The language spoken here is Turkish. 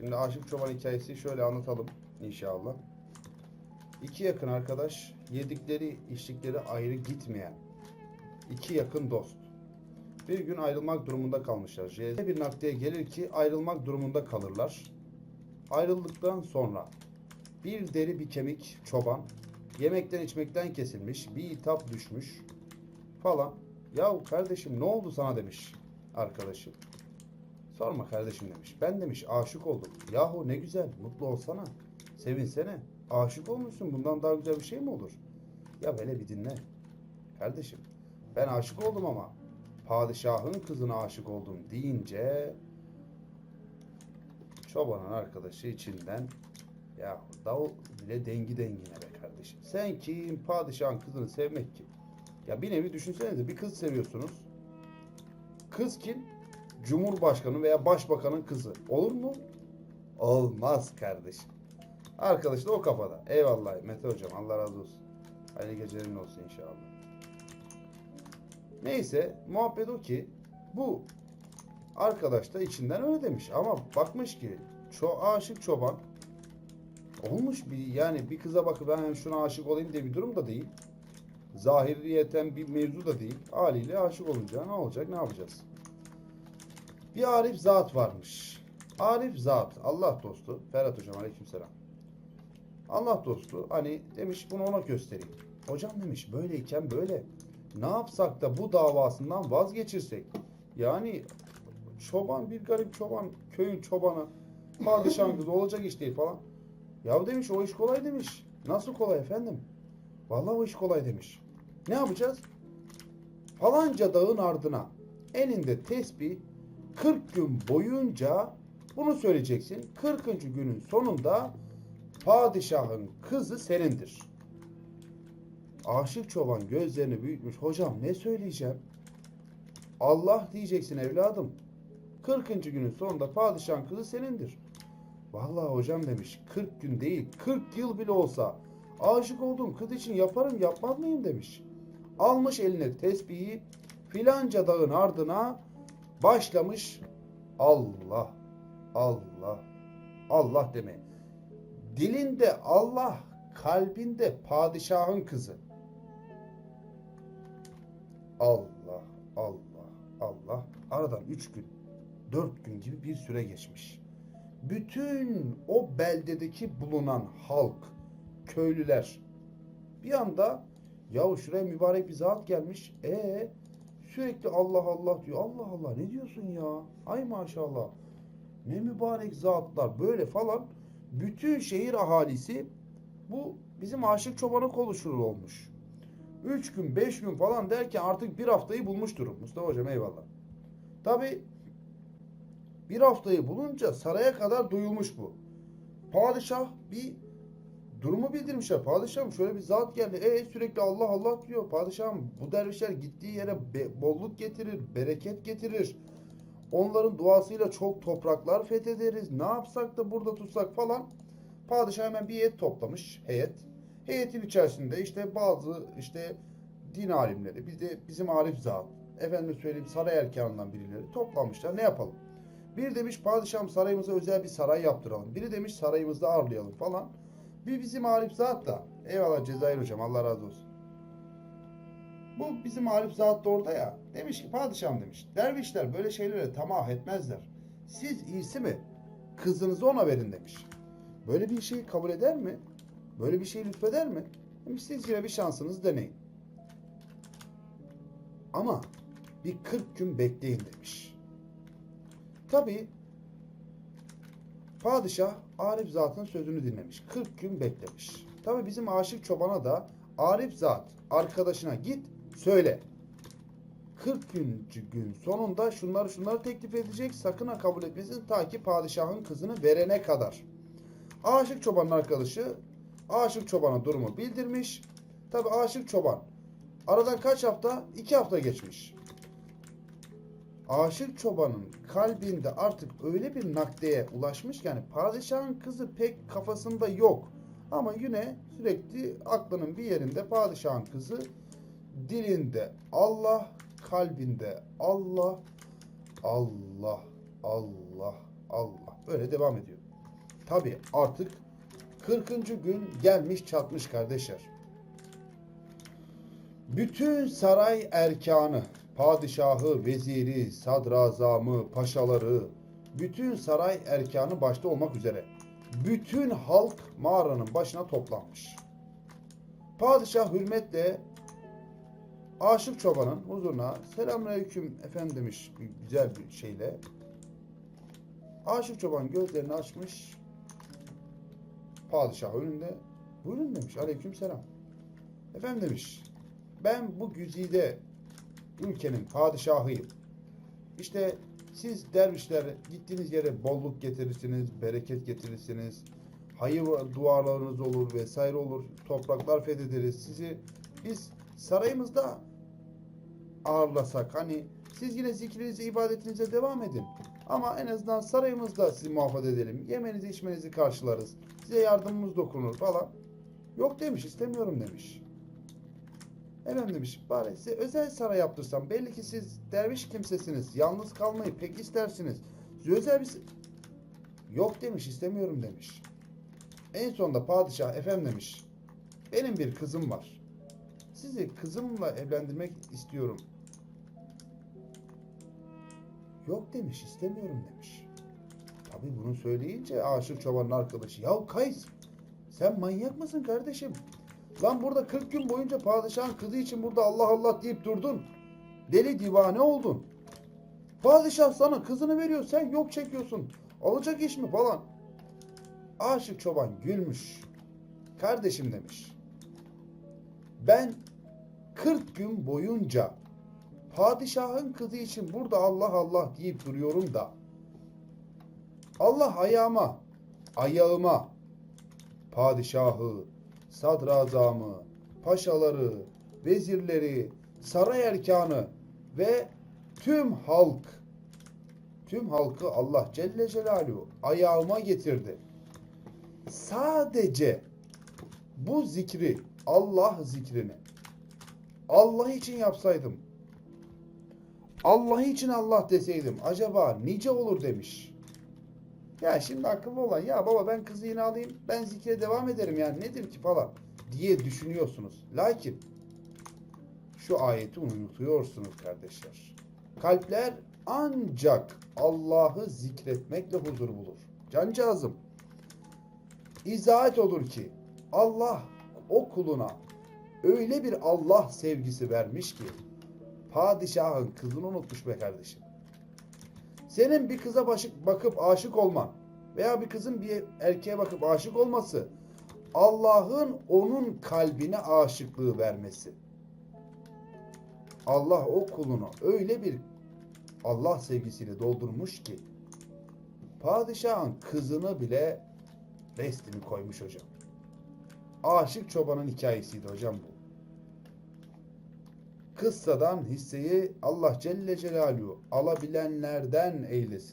Şimdi Aşık Çoban hikayesi şöyle anlatalım inşallah. İki yakın arkadaş, yedikleri içtikleri ayrı gitmeyen iki yakın dost. Bir gün ayrılmak durumunda kalmışlar. J bir noktaya gelir ki ayrılmak durumunda kalırlar. Ayrıldıktan sonra bir deri bir kemik çoban yemekten içmekten kesilmiş, bir itap düşmüş falan. Yahu kardeşim ne oldu sana demiş arkadaşı. Sorma kardeşim demiş. Ben demiş aşık oldum. Yahu ne güzel mutlu olsana. Sevinsene. Aşık olmuşsun. Bundan daha güzel bir şey mi olur? Ya böyle bir dinle. Kardeşim ben aşık oldum ama padişahın kızına aşık oldum deyince çobanın arkadaşı içinden ya davul bile dengi dengine be kardeşim. Sen kim? Padişahın kızını sevmek kim? Ya bir nevi düşünsenize bir kız seviyorsunuz. Kız kim? Cumhurbaşkanı veya başbakanın kızı. Olur mu? Olmaz kardeşim. Arkadaş da o kafada. Eyvallah Mete hocam Allah razı olsun. Hayırlı gecelerin olsun inşallah. Neyse muhabbet o ki bu arkadaş da içinden öyle demiş ama bakmış ki ço aşık çoban olmuş bir yani bir kıza bakıp ben şuna aşık olayım diye bir durum da değil. Zahiriyeten bir mevzu da değil. Haliyle aşık olunca ne olacak ne yapacağız? Bir Arif zat varmış. Arif zat Allah dostu. Ferhat hocam aleykümselam. Allah dostu hani demiş bunu ona göstereyim. Hocam demiş böyleyken böyle. Ne yapsak da bu davasından vazgeçirsek. Yani çoban bir garip çoban köyün çobanı padişahın kızı olacak iş değil falan. Ya demiş o iş kolay demiş. Nasıl kolay efendim? Vallahi o iş kolay demiş. Ne yapacağız? Falanca dağın ardına elinde tesbih 40 gün boyunca bunu söyleyeceksin. 40. günün sonunda padişahın kızı senindir. Aşık çoban gözlerini büyütmüş. Hocam ne söyleyeceğim? Allah diyeceksin evladım. 40. günün sonunda padişahın kızı senindir. Vallahi hocam demiş 40 gün değil 40 yıl bile olsa aşık olduğum kız için yaparım yapmaz mıyım demiş. Almış eline tesbihi filanca dağın ardına başlamış Allah Allah Allah demeye. Dilinde Allah, kalbinde padişahın kızı. Allah, Allah, Allah. Aradan üç gün, dört gün gibi bir süre geçmiş. Bütün o beldedeki bulunan halk, köylüler bir anda yahu şuraya mübarek bir zat gelmiş. E sürekli Allah Allah diyor. Allah Allah ne diyorsun ya? Ay maşallah. Ne mübarek zatlar böyle falan. Bütün şehir ahalisi bu bizim aşık çobanı konuşur olmuş. Üç gün, beş gün falan derken artık bir haftayı bulmuştur. Mustafa Hocam eyvallah. Tabi bir haftayı bulunca saraya kadar duyulmuş bu. Padişah bir durumu bildirmişler. Padişahım şöyle bir zat geldi. E sürekli Allah Allah diyor. Padişahım bu dervişler gittiği yere be- bolluk getirir, bereket getirir. Onların duasıyla çok topraklar fethederiz. Ne yapsak da burada tutsak falan. Padişah hemen bir heyet toplamış. Heyet. Heyetin içerisinde işte bazı işte din alimleri, bir de bizim Arif Zat, efendim söyleyeyim saray erkanından birileri toplamışlar. Ne yapalım? Bir demiş padişahım sarayımıza özel bir saray yaptıralım. Biri demiş sarayımızda ağırlayalım falan. Bir bizim Arif Zat da. Eyvallah Cezayir hocam Allah razı olsun. Bu bizim Arif Zat da orada ya. Demiş ki padişahım demiş. Dervişler böyle şeylere tamah etmezler. Siz iyisi mi? Kızınızı ona verin demiş. Böyle bir şeyi kabul eder mi? Böyle bir şey lütfeder mi? Demiş siz yine bir şansınızı deneyin. Ama bir 40 gün bekleyin demiş. Tabi padişah Arif Zat'ın sözünü dinlemiş. 40 gün beklemiş. Tabi bizim aşık çobana da Arif Zat arkadaşına git söyle. 40 gün, gün sonunda şunları şunları teklif edecek sakın ha kabul etmesin ta ki padişahın kızını verene kadar. Aşık çobanın arkadaşı aşık çobana durumu bildirmiş. Tabi aşık çoban aradan kaç hafta? iki hafta geçmiş. Aşık çobanın kalbinde artık öyle bir nakdeye ulaşmış yani padişahın kızı pek kafasında yok. Ama yine sürekli aklının bir yerinde padişahın kızı dilinde Allah, kalbinde Allah, Allah, Allah, Allah. Böyle devam ediyor. Tabi artık 40. gün gelmiş çatmış kardeşler. Bütün saray erkanı, padişahı, veziri, sadrazamı, paşaları, bütün saray erkanı başta olmak üzere bütün halk mağaranın başına toplanmış. Padişah hürmetle Aşık Çoban'ın huzuruna selamünaleyküm efendim demiş bir güzel bir şeyle. Aşık Çoban gözlerini açmış. Padişah önünde. Buyurun demiş. Aleyküm selam. Efendim demiş. Ben bu güzide ülkenin padişahıyım. İşte siz dervişler gittiğiniz yere bolluk getirirsiniz, bereket getirirsiniz. Hayır dualarınız olur vesaire olur. Topraklar fethederiz. Sizi biz sarayımızda ağırlasak hani siz yine zikrinize, ibadetinize devam edin. Ama en azından sarayımızda sizi muhafaza edelim. Yemenizi, içmenizi karşılarız. Size yardımımız dokunur falan. Yok demiş, istemiyorum demiş. Demiş, bari size özel saray yaptırsam. Belli ki siz derviş kimsesiniz. Yalnız kalmayı pek istersiniz. Size özel bir... Yok demiş, istemiyorum demiş. En sonunda padişah efendim demiş. Benim bir kızım var. Sizi kızımla evlendirmek istiyorum. Yok demiş, istemiyorum demiş. Tabii bunu söyleyince aşık çobanın arkadaşı. Ya Kays, sen manyak mısın kardeşim? Lan burada 40 gün boyunca padişahın kızı için burada Allah Allah deyip durdun. Deli divane oldun. Padişah sana kızını veriyor, sen yok çekiyorsun. Olacak iş mi falan. Aşık çoban gülmüş. Kardeşim demiş. Ben 40 gün boyunca padişahın kızı için burada Allah Allah deyip duruyorum da Allah ayağıma, ayağıma padişahı, sadrazamı, paşaları, vezirleri, saray erkanı ve tüm halk, tüm halkı Allah Celle Celaluhu ayağıma getirdi. Sadece bu zikri, Allah zikrini Allah için yapsaydım, Allah için Allah deseydim acaba nice olur demiş. Ya şimdi akıllı olan ya baba ben kızı yine alayım ben zikre devam ederim yani nedir ki falan diye düşünüyorsunuz. Lakin şu ayeti unutuyorsunuz kardeşler. Kalpler ancak Allah'ı zikretmekle huzur bulur. Cancağızım izahat olur ki Allah o kuluna öyle bir Allah sevgisi vermiş ki padişahın kızını unutmuş be kardeşim. Senin bir kıza başı- bakıp aşık olman veya bir kızın bir erkeğe bakıp aşık olması Allah'ın onun kalbine aşıklığı vermesi. Allah o kulunu öyle bir Allah sevgisiyle doldurmuş ki padişahın kızını bile restini koymuş hocam. Aşık çobanın hikayesiydi hocam bu. Kıssadan hisseyi Allah Celle Celaluhu alabilenlerden eylesin.